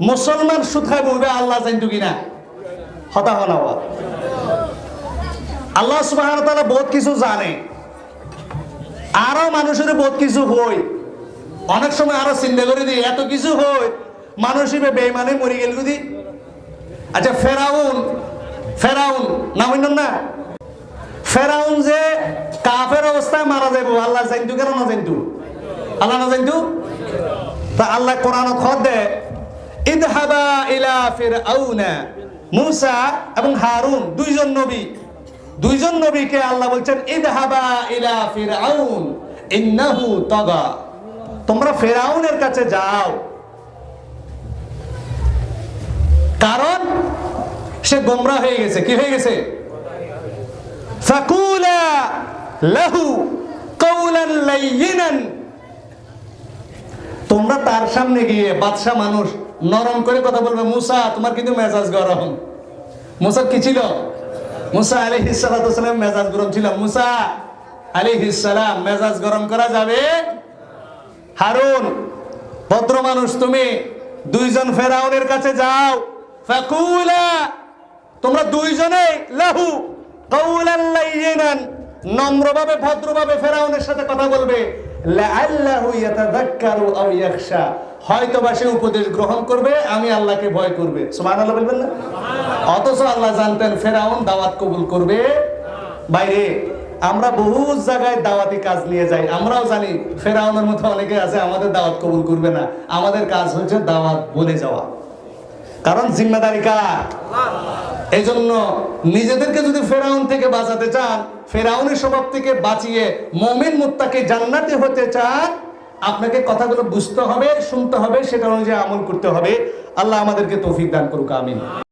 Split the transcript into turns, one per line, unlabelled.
মুসলমান সুথায় বলবে, আল্লাহ জানতো কিনা? হতা হনা আল্লাহ সুবাহ বহুত কিছু জানে। আরও মানুষের বহুত কিছু হই অনেক সময় আরও চিন্তা করে দিই, এত কিছু হই মানুষ হিসেবে বেইমানে মরি গেল যদি। আচ্ছা ফেরাউন ফেরাউন না হইন না? ফেরাউন যে কাফের অবস্থায় মারা যাইব, আল্লাহ জানতু কেন না জানতু? আল্লাহ না জানতু? তা আল্লাহ কোরআন খদ দে ইদহাবা ইলা ফিরআউনা। মুসা এবং হারুন, দুইজন নবী। দুইজন নবীকে আল্লাহ বলছেন, ইদহাবা ইলা ফিরআউন, ইন্নাহু তাগা। তোমরা ফেরাউনের কাছে যাও। কারণ সে গোমরা হয়ে গেছে। কি হয়ে গেছে? ফাকুলা লাহু কওলান লাইয়িনান। তোমরা তার সামনে গিয়ে বাদশা মানুষ নরম করে কথা বলবে, মুসা, তোমার কিন্তু মেজাজ গরম। মুসা, কি ছিল? মুসা আলী হিসালাম মেজাজ গরম ছিল। মুসা আলী হিসালাম মেজাজ গরম করা যাবে হারুন, ভদ্র মানুষ তুমি, দুইজন ফেরাউনের কাছে যাও। তোমরা দুইজনে লাহু নম্রভাবে, ভদ্রভাবে ফেরাউনের সাথে কথা বলবে। লাআল্লাহু ইয়াতাযাক্কারু আও ইয়াখশা। হয়তো বা সে উপদেশ গ্রহণ করবে, আমি আল্লাহকে ভয় করবে। সুবহানাল্লাহ বলবেন না? অথচ আল্লাহ জানতেন, ফেরাউন দাওয়াত কবুল করবে। বাইরে, আমরা বহু জায়গায় দাওয়াতি কাজ নিয়ে যাই। আমরাও জানি, ফেরাউনের মতো অনেকে আছে, আমাদের দাওয়াত কবুল করবে না। আমাদের কাজ হচ্ছে দাওয়াত বলে যাওয়া। কারণ জিম্মেদারি কার? এই জন্য নিজেদেরকে যদি ফেরাউন থেকে বাঁচাতে চান, ফেরাউনের স্বভাব থেকে বাঁচিয়ে মমিন মুত্তাকে জান্নাতে হতে চান আপনাকে কথাগুলো বুঝতে হবে, শুনতে হবে, সেটা অনুযায়ী আমল করতে হবে। আল্লাহ আমাদেরকে তৌফিক দান করুক, আমিন।